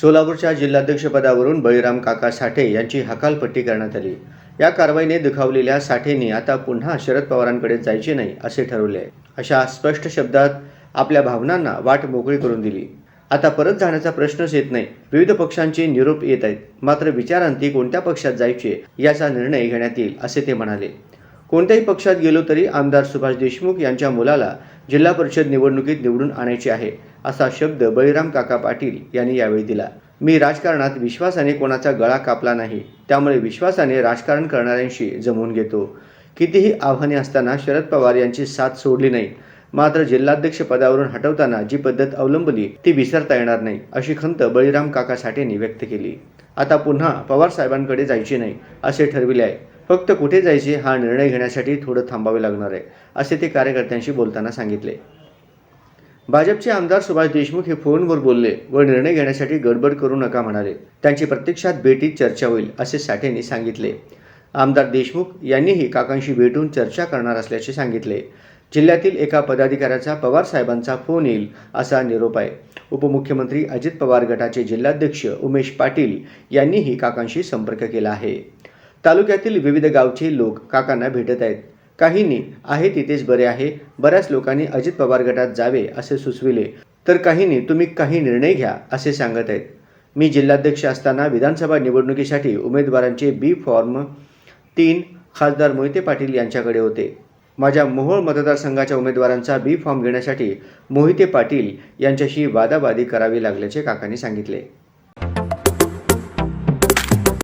सोलापूरच्या जिल्हाध्यक्षपदावरून बळीराम काका साठे यांची हकालपट्टी करण्यात आली. या कारवाईने दुखावलेल्या साठेंनी आता पुन्हा शरद पवारांकडे जायचे नाही असे ठरवले. आहे अशा स्पष्ट शब्दात आपल्या भावनांना वाट मोकळी करून दिली. आता परत जाण्याचा प्रश्नच येत नाही. विविध पक्षांचे निरोप येत आहेत. मात्र विचारांती कोणत्या पक्षात जायचे याचा निर्णय घेण्यात येईल असे ते म्हणाले. कोणत्याही पक्षात गेलो तरी आमदार सुभाष देशमुख यांच्या मुलाला जिल्हा परिषद निवडणुकीत निवडून आणायचे आहे असा शब्द बळीराम काका पाटील यांनी यावेळी दिला. मी राजकारणात विश्वासाने कोणाचा गळा कापला नाही त्यामुळे विश्वासाने राजकारण करणाऱ्यांशी जमवून घेतो. कितीही आव्हाने असताना शरद पवार यांची साथ सोडली नाही मात्र जिल्हाध्यक्ष पदावरून हटवताना जी पद्धत अवलंबली ती विसरता येणार नाही अशी खंत बळीराम काका साठेंनी व्यक्त केली. आता पुन्हा पवार साहेबांकडे जायची नाही असे ठरविले आहे. फक्त कुठे जायचे हा निर्णय घेण्यासाठी थोडं थांबावे लागणार आहे असे ते कार्यकर्त्यांशी बोलताना सांगितले. भाजपचे आमदार सुभाष देशमुख हे फोनवर बोलले व निर्णय घेण्यासाठी गडबड करू नका म्हणाले. त्यांची प्रत्यक्षात भेटीत चर्चा होईल असे साठेंनी सांगितले. आमदार देशमुख यांनीही काकांशी भेटून चर्चा करणार असल्याचे सांगितले. जिल्ह्यातील एका पदाधिकाऱ्याचा पवार साहेबांचा फोन येईल असा निरोप आहे. उपमुख्यमंत्री अजित पवार गटाचे जिल्हाध्यक्ष उमेश पाटील यांनीही काकांशी संपर्क केला आहे. तालुक्यातील विविध गावचे लोक काकांना भेटत आहेत. काहींनी आहे तिथेच बरे आहे बऱ्याच लोकांनी अजित पवार गटात जावे असे सुचविले. तर काहींनी तुम्ही काही निर्णय घ्या असे सांगत आहेत. मी जिल्हाध्यक्ष असताना विधानसभा निवडणुकीसाठी उमेदवारांचे बी फॉर्म तीन खासदार मोहिते पाटील यांच्याकडे होते. माझ्या मोहोळ मतदारसंघाच्या उमेदवारांचा बी फॉर्म घेण्यासाठी मोहिते पाटील यांच्याशी वादावादी करावी लागल्याचे काकांनी सांगितले.